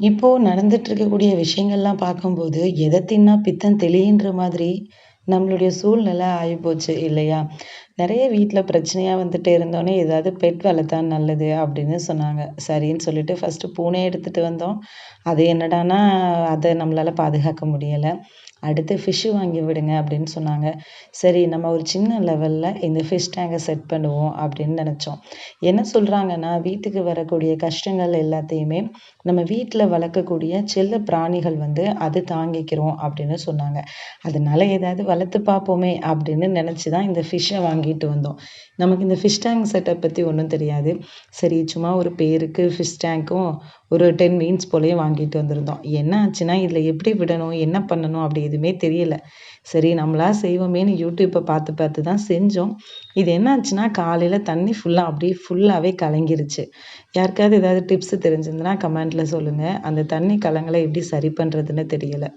இப்போது நடந்துட்டு இருக்கக்கூடிய விஷயங்கள்லாம் பார்க்கும்போது, எதை தின்னா பித்தம் தெளியுன்ற மாதிரி நம்மளுடைய சூழ்நிலை ஆகிப்போச்சு இல்லையா? நிறைய வீட்டில் பிரச்சனையாக வந்துட்டே இருந்தோன்னே ஏதாவது பெட் வளர்த்தா நல்லது அப்படின்னு சொன்னாங்க. சரின்னு சொல்லிட்டு ஃபஸ்ட்டு பூனை எடுத்துகிட்டு வந்தோம். அது என்னடான்னா, அதை நம்மளால் பாதுகாக்க முடியலை அடுத்து ஃபிஷ்ஷு வாங்கி விடுங்க அப்படின்னு சொன்னாங்க. சரி நம்ம ஒரு சின்ன லெவலில் இந்த ஃபிஷ் டேங்கை செட் பண்ணுவோம் அப்படின்னு நினச்சோம் என்ன சொல்கிறாங்கன்னா வீட்டுக்கு வரக்கூடிய கஷ்டங்கள் எல்லாத்தையுமே நம்ம வீட்டில் வளர்க்கக்கூடிய செல்ல பிராணிகள் வந்து அது தாங்கிக்கிறோம் அப்படின்னு சொன்னாங்க. அதனால ஏதாவது வளர்த்து பார்ப்போமே அப்படின்னு நினச்சி தான் இந்த ஃபிஷ்ஷை வாங்கிட்டு வந்தோம். நமக்கு இந்த ஃபிஷ் டேங்க் செட்டப் பற்றி ஒன்றும் தெரியாது. சரி சும்மா ஒரு பேருக்கு ஃபிஷ் டேங்க்கும் ஒரு 10 மீன்ஸ் போலயும் வாங்கிட்டு வந்திருந்தோம். என்ன ஆச்சுன்னா, இதில் எப்படி விடணும்? என்ன பண்ணணும்? அப்படி எதுவுமே தெரியல. சரி நம்மளா செய்வோமேன்னு யூடியூப்பை பார்த்து பார்த்து தான் செஞ்சோம். இது என்ன ஆச்சுன்னா, காலையில் தண்ணி ஃபுல்லாக அப்படியே ஃபுல்லாகவே கலங்கிருச்சு. யாருக்காவது ஏதாவது டிப்ஸ் தெரிஞ்சிருந்ததுன்னா கமெண்ட்டில் சொல்லுங்கள் அந்த தண்ணி கலங்களை எப்படி சரி பண்ணுறதுன்னு தெரியலை